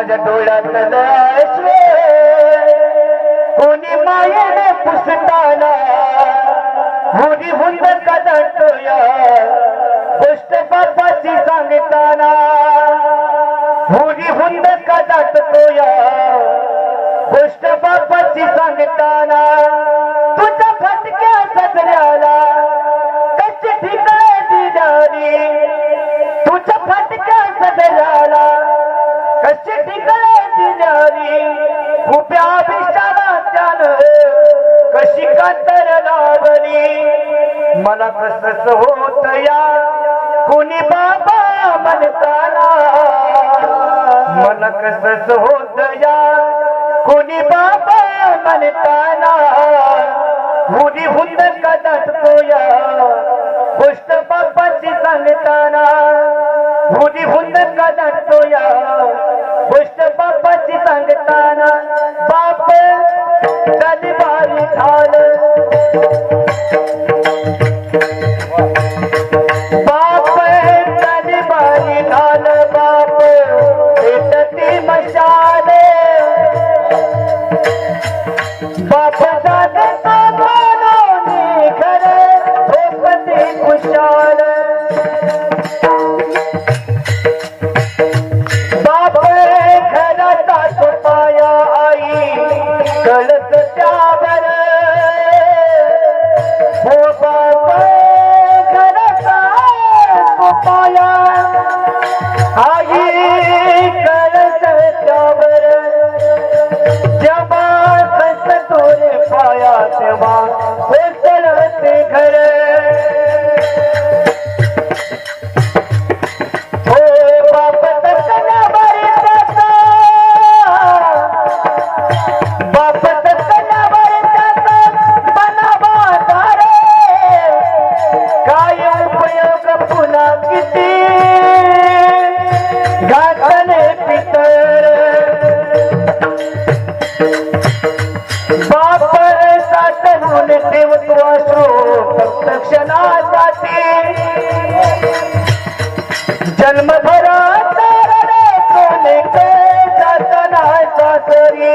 माझ्या डोळ्यात अश्वे कोणी मायेने पुसताना मुली हुंद कदटोया गोष्ट बापाची सांगताना मुली हुंद कदाटतोया गोष्ट बापाची सांगताना तुझ्या फटक्या सजऱ्याला कशी ठिकाण दिली? तुझ्या फटक्या सजऱ्याला कशी कशी कातर लावली? मला कसच होत या? कुणी बाबा म्हणताना? मला कसच होत या? कुणी बाबा म्हणताना? मुली हुंद कदटतो या गोष्ट बाप्पाची सांगताना? मुली हुंद कदटतो तोया? Wow. পায়া दर्शनासाठी. जन्मभर जन्मभरा जातना सासरी